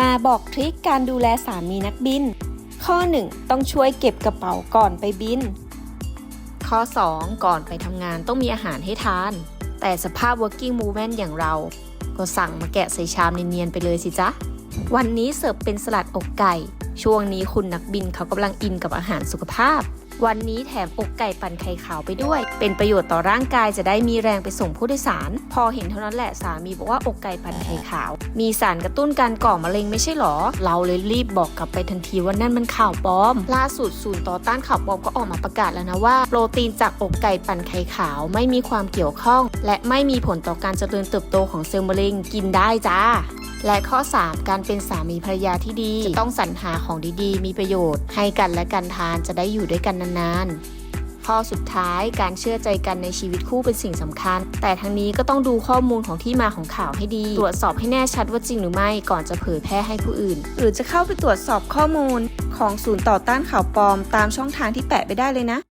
มาบอกทริคการดูแลสามีนักบิน ข้อ 1 ต้องช่วยเก็บกระเป๋าก่อนไปบิน ข้อ 2 ก่อนไปทำงานต้องมีอาหารให้ทาน แต่สภาพ working woman อย่างเรา ก็สั่งมาแกะใส่ชามเนียนๆไปเลยสิจ๊ะ วันนี้เสิร์ฟเป็นสลัดอกไก่ ช่วงนี้คุณนักบินเขากำลังอินกับอาหารสุขภาพ วันนี้แถมอกไก่ปั่นไข่ขาวไปด้วย เป็นประโยชน์ต่อร่างกายจะได้มีแรงไปส่งผู้โดยสาร พอเห็นเท่านั้นแหละสามีบอกว่าอกไก่ปั่นไข่ขาว มีสารกระตุ้นการก่อมะเร็งไม่ใช่หรอ เราเลยรีบบอกกลับไปทันทีว่านั่นมันข่าวปลอม ล่าสุดศูนย์ต่อต้านข่าวปลอมก็ออกมาประกาศแล้วนะว่า โปรตีนจากอกไก่ปั่นไข่ขาวไม่มีความเกี่ยวข้อง และไม่มีผลต่อการเจริญเติบโตของเซลล์มะเร็งกินได้จ้า และข้อ 3 การเป็นสามีภรรยาที่ดี จะต้องสรรหาของดีๆ มีประโยชน์ ให้กันและกันทานจะได้อยู่ด้วยกันนานๆ ข้อสุดท้ายการเชื่อใจกันในชีวิตคู่เป็นสิ่งสำคัญ แต่ทั้งนี้ก็ต้องดูข้อมูลของที่มาของข่าวให้ดี ตรวจสอบให้แน่ชัดว่าจริงหรือไม่ก่อนจะเผยแพร่ให้ผู้อื่น หรือจะเข้าไปตรวจสอบข้อมูลของศูนย์ต่อต้านข่าวปลอม ตามช่องทางที่แปะไปได้เลยนะ